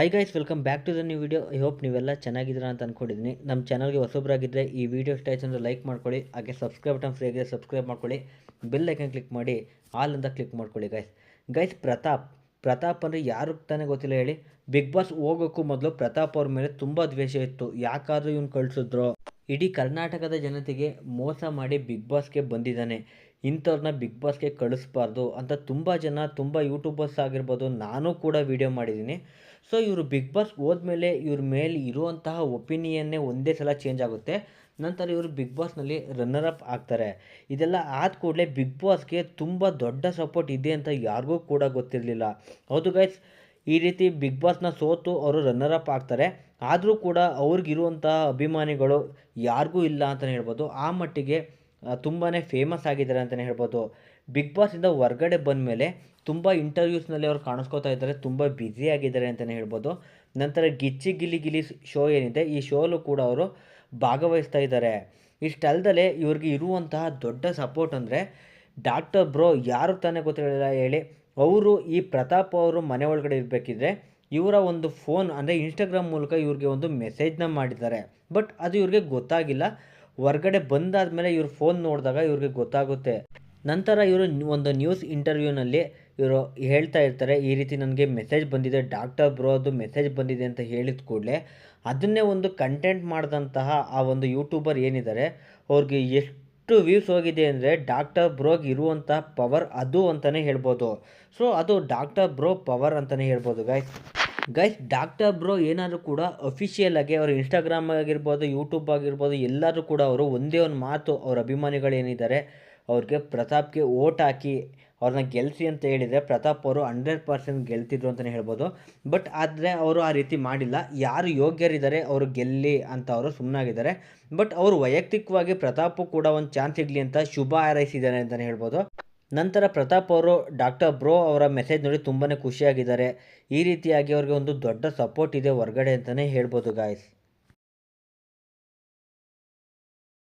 Hi guys welcome back to the new video I hope ನೀವೆಲ್ಲ ಚೆನ್ನಾಗಿದ್ದೀರಾ ಅಂತ ಅಂದ್ಕೊಂಡಿದ್ದೀನಿ ನಮ್ಮ ಚಾನಲ್ಗೆ ಹೊಸೊಬ್ಬರಾಗಿದ್ದರೆ ಈ ವಿಡಿಯೋ ಇಷ್ಟ ಅಂದರೆ ಲೈಕ್ ಮಾಡ್ಕೊಳ್ಳಿ. ಹಾಗೆ ಸಬ್ಸ್ಕ್ರೈಬ್ ಬಟನ್ ಫ್ರೀ ಸಬ್ಸ್ಕ್ರೈಬ್ ಮಾಡ್ಕೊಳ್ಳಿ. ಬೆಲ್ ಐಕನ್ ಕ್ಲಿಕ್ ಮಾಡಿ ಆಲ್ ಅಂತ ಕ್ಲಿಕ್ ಮಾಡ್ಕೊಳ್ಳಿ ಗೈಸ್ ಗೈಸ್ ಪ್ರತಾಪ್. ಪ್ರತಾಪ್ ಅಂದರೆ ಯಾರು ತಾನೇ ಗೊತ್ತಿಲ್ಲ ಹೇಳಿ. ಬಿಗ್ ಬಾಸ್ ಹೋಗೋಕ್ಕೂ ಮೊದಲು ಪ್ರತಾಪ್ ಅವ್ರ ಮೇಲೆ ತುಂಬ ದ್ವೇಷ ಇತ್ತು. ಯಾಕಾದರೂ ಇವ್ನು ಕಳಿಸಿದ್ರು. ಇಡೀ ಕರ್ನಾಟಕದ ಜನತೆಗೆ ಮೋಸ ಮಾಡಿ ಬಿಗ್ ಬಾಸ್ಗೆ ಬಂದಿದ್ದಾನೆ. ಇಂಥವ್ರನ್ನ ಬಿಗ್ ಬಾಸ್ಗೆ ಕಳಿಸ್ಬಾರ್ದು ಅಂತ ತುಂಬ ಜನ, ತುಂಬ ಯೂಟ್ಯೂಬರ್ಸ್ ಆಗಿರ್ಬೋದು ನಾನು ಕೂಡ ವಿಡಿಯೋ ಮಾಡಿದ್ದೀನಿ. ಸೊ ಇವರು ಬಿಗ್ ಬಾಸ್ ಹೋದ್ಮೇಲೆ ಇವ್ರ ಮೇಲೆ ಇರುವಂತಹ ಒಪಿನಿಯನ್ನೇ ಒಂದೇ ಸಲ ಚೇಂಜ್ ಆಗುತ್ತೆ. ನಂತರ ಇವರು ಬಿಗ್ ಬಾಸ್ನಲ್ಲಿ ರನ್ನರ್ ಅಪ್ ಆಗ್ತಾರೆ. ಇದೆಲ್ಲ ಆದ ಕೂಡಲೇ ಬಿಗ್ ಬಾಸ್ಗೆ ತುಂಬ ದೊಡ್ಡ ಸಪೋರ್ಟ್ ಇದೆ ಅಂತ ಯಾರಿಗೂ ಕೂಡ ಗೊತ್ತಿರಲಿಲ್ಲ. ಹೌದು ಗೈಸ್ ಈ ರೀತಿ ಬಿಗ್ ಬಾಸ್ನ ಸೋತು ಅವರು ರನ್ನರ್ ಅಪ್ ಆಗ್ತಾರೆ. ಆದರೂ ಕೂಡ ಅವ್ರಿಗಿರುವಂತಹ ಅಭಿಮಾನಿಗಳು ಯಾರಿಗೂ ಇಲ್ಲ ಅಂತಲೇ ಹೇಳ್ಬೋದು. ಆ ಮಟ್ಟಿಗೆ ತುಂಬಾ ಫೇಮಸ್ ಆಗಿದ್ದಾರೆ ಅಂತಲೇ ಹೇಳ್ಬೋದು. ಬಿಗ್ ಬಾಸಿಂದ ಹೊರ್ಗಡೆ ಬಂದ ಮೇಲೆ ತುಂಬ ಇಂಟರ್ವ್ಯೂಸ್ನಲ್ಲಿ ಅವ್ರು ಕಾಣಿಸ್ಕೋತಾ ಇದ್ದಾರೆ. ತುಂಬ ಬ್ಯುಸಿ ಆಗಿದ್ದಾರೆ ಅಂತಲೇ ಹೇಳ್ಬೋದು. ನಂತರ ಗಿಚ್ಚಿ ಗಿಲಿ ಗಿಲಿ ಶೋ ಏನಿದೆ, ಈ ಶೋಲು ಕೂಡ ಅವರು ಭಾಗವಹಿಸ್ತಾ ಇದ್ದಾರೆ. ಇಷ್ಟಲ್ದಲೇ ಇವ್ರಿಗೆ ಇರುವಂತಹ ದೊಡ್ಡ ಸಪೋರ್ಟ್ ಅಂದರೆ ಡಾಕ್ಟರ್ ಬ್ರೋ ಯಾರು ತಾನೇ ಗೊತ್ತಿರಲಿಲ್ಲ ಹೇಳಿ ಅವರು ಈ ಪ್ರತಾಪ್ ಅವರು ಮನೆ ಒಳಗಡೆ ಇರಬೇಕಿದ್ರೆ ಇವರ ಒಂದು ಫೋನ್ ಅಂದರೆ ಇನ್ಸ್ಟಾಗ್ರಾಮ್ ಮೂಲಕ ಇವ್ರಿಗೆ ಒಂದು ಮೆಸೇಜ್ನ ಮಾಡಿದ್ದಾರೆ. ಬಟ್ ಅದು ಇವ್ರಿಗೆ ಗೊತ್ತಾಗಿಲ್ಲ. ಹೊರ್ಗಡೆ ಬಂದಾದಮೇಲೆ ಇವ್ರ ಫೋನ್ ನೋಡಿದಾಗ ಇವ್ರಿಗೆ ಗೊತ್ತಾಗುತ್ತೆ. ನಂತರ ಇವರು ಒಂದು ನ್ಯೂಸ್ ಇಂಟರ್ವ್ಯೂನಲ್ಲಿ ಇವರು ಹೇಳ್ತಾ ಇರ್ತಾರೆ, ಈ ರೀತಿ ನನಗೆ ಮೆಸೇಜ್ ಬಂದಿದೆ ಡಾಕ್ಟರ್ ಬ್ರೋ ಅದು ಮೆಸೇಜ್ ಬಂದಿದೆ ಅಂತ ಹೇಳಿದ ಕೂಡಲೇ ಅದನ್ನೇ ಒಂದು ಕಂಟೆಂಟ್ ಮಾಡಿದಂತಹ ಆ ಒಂದು ಯೂಟ್ಯೂಬರ್ ಏನಿದ್ದಾರೆ, ಅವ್ರಿಗೆ ಎಷ್ಟು ವ್ಯೂಸ್ ಹೋಗಿದೆ ಅಂದರೆ ಡಾಕ್ಟರ್ ಬ್ರೋಗೆ ಇರುವಂಥ ಪವರ್ ಅದು ಅಂತಲೇ ಹೇಳ್ಬೋದು. ಸೊ ಅದು ಡಾಕ್ಟರ್ ಬ್ರೋ ಪವರ್ ಅಂತಲೇ ಹೇಳ್ಬೋದು ಗೈಸ್ ಗೈಸ್ ಡಾಕ್ಟರ್ ಬ್ರೋ ಏನಾದರೂ ಕೂಡ ಅಫಿಷಿಯಲ್ ಆಗಿ ಅವ್ರ ಇನ್ಸ್ಟಾಗ್ರಾಮ್ ಆಗಿರ್ಬೋದು ಯೂಟ್ಯೂಬ್ ಆಗಿರ್ಬೋದು ಎಲ್ಲರೂ ಕೂಡ ಅವರು ಒಂದೇ ಒಂದು ಮಾತು, ಅವ್ರ ಅಭಿಮಾನಿಗಳೇನಿದ್ದಾರೆ, ಅವ್ರಿಗೆ ಪ್ರತಾಪ್ಗೆ ಓಟ್ ಹಾಕಿ ಅವ್ರನ್ನ ಗೆಲ್ಲಿಸಿ ಅಂತ ಹೇಳಿದರೆ ಪ್ರತಾಪ್ ಅವರು ಹಂಡ್ರೆಡ್ ಪರ್ಸೆಂಟ್ ಗೆಲ್ತಿದ್ರು ಅಂತಲೇ ಹೇಳ್ಬೋದು. ಬಟ್ ಆದರೆ ಅವರು ಆ ರೀತಿ ಮಾಡಿಲ್ಲ. ಯಾರು ಯೋಗ್ಯರಿದ್ದಾರೆ ಅವರು ಗೆಲ್ಲಿ ಅಂತ ಅವರು ಸುಮ್ಮನಾಗಿದ್ದಾರೆ ಬಟ್ ಅವರು ವೈಯಕ್ತಿಕವಾಗಿ ಪ್ರತಾಪು ಕೂಡ ಒಂದು ಚಾನ್ಸ್ ಸಿಗಲಿ ಅಂತ ಶುಭ ಹಾರೈಸಿದ್ದಾರೆ ಅಂತಲೇ ಹೇಳ್ಬೋದು. ನಂತರ ಪ್ರತಾಪ್ ಅವರು ಡಾಕ್ಟರ್ ಬ್ರೋ ಅವರ ಮೆಸೇಜ್ ನೋಡಿ ತುಂಬಾ ಖುಷಿಯಾಗಿದ್ದಾರೆ. ಈ ರೀತಿಯಾಗಿ ಅವ್ರಿಗೆ ಒಂದು ದೊಡ್ಡ ಸಪೋರ್ಟ್ ಇದೆ ಹೊರಗಡೆ ಅಂತಲೇ ಹೇಳ್ಬೋದು ಗಾಯ್ಸ್